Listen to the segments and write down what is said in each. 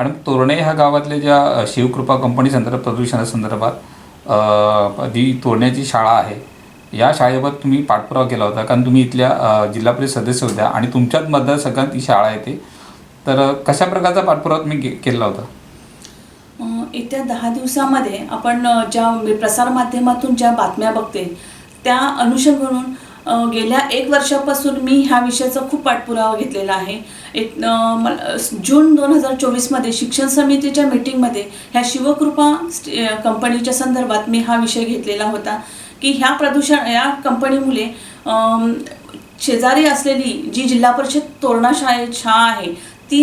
आणि तोरणे ह्या गावातल्या ज्या शिवकृपा कंपनी संदर्भात प्रदूषणासंदर्भात जी तोरण्याची शाळा आहे या शाळेबाबत तुम्ही पाठपुरावा केला होता. कारण तुम्ही इथल्या जिल्हा परिषद सदस्य होत्या आणि तुमच्याच मतदारसंघात ही शाळा येते. तर कशा प्रकारचा पाठपुरावा तुम्ही केला होता? येत्या दहा दिवसामध्ये आपण ज्या प्रसारमाध्यमातून ज्या बातम्या बघते त्या अनुषंगाने गेल्या एक वर्षापासून मी ह्या विषयाचा खूप पाठपुरावा घेतलेला आहे. एक जून दोन हजार चोवीसमध्ये शिक्षण समितीच्या मीटिंगमध्ये ह्या शिवकृपा कंपनीच्या संदर्भात मी हा विषय घेतलेला होता की ह्या प्रदूषण या कंपनीमुळे शेजारी असलेली जी जिल्हा परिषद तोरणा शाळे शाळा आहे ती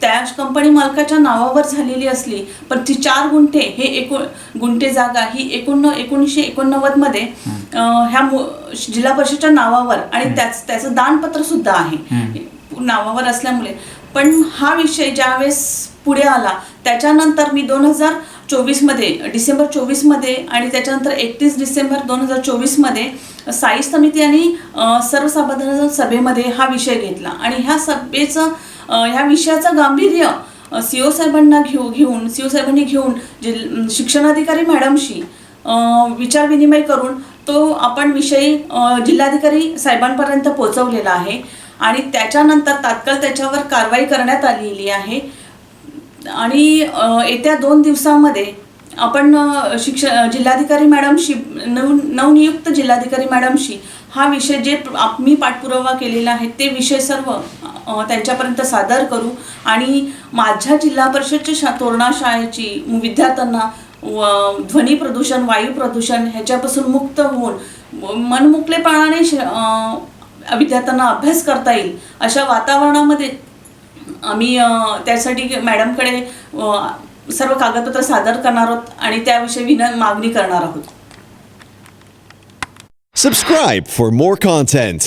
त्या कंपनी मालकाच्या नावावर झालेली असली पण ती चार गुंठे हे एकूण गुंठे जागा ही एकोण एकोणीसशे एकोणनव्वदमध्ये ह्या जिल्हा परिषदच्या नावावर आणि त्याच त्याचं दानपत्र सुद्धा आहे. नावावर असल्यामुळे. पण हा विषय ज्यावेळेस पुढे आला त्याच्यानंतर मी दोन हजार चोवीसमध्ये डिसेंबर चोवीसमध्ये आणि त्याच्यानंतर एकतीस डिसेंबर दोन हजार चोवीसमध्ये साई समिती आणि सर्वसाधारण सभेमध्ये हा विषय घेतला. आणि ह्या सभेचं ह्या विषयाचं गांभीर्य सी ओ साहेबांना घेऊ घेऊन सी ओ साहेबांनी घेऊन जिल शिक्षणाधिकारी मॅडमशी विचारविनिमय करून तो आपण विषय जिल्हाधिकारी साहेबांपर्यंत पोहोचवलेला आहे. आणि त्याच्यानंतर तात्काळ त्याच्यावर कारवाई करण्यात आलेली आहे. आणि येत्या दोन दिवसामध्ये आपण शिक्ष जिल्हाधिकारी मॅडमशी नव नवनियुक्त जिल्हाधिकारी मॅडमशी हा विषय जे आप- मी पाठपुरावा केलेला आहे ते विषय सर्व त्यांच्यापर्यंत सादर करू. आणि माझ्या जिल्हा परिषदच्या शा तोरणा शाळेची विद्यार्थ्यांना व ध्वनी प्रदूषण वायू प्रदूषण ह्याच्यापासून मुक्त होऊन मनमुकलेपणाने श- विद्यार्थ्यांना अभ्यास करता येईल अशा वातावरणामध्ये आम्ही त्यासाठी मॅडमकडे सर्व कागदपत्र सादर करणार आहोत आणि त्याविषयी विन मागणी करणार आहोत. Subscribe for more content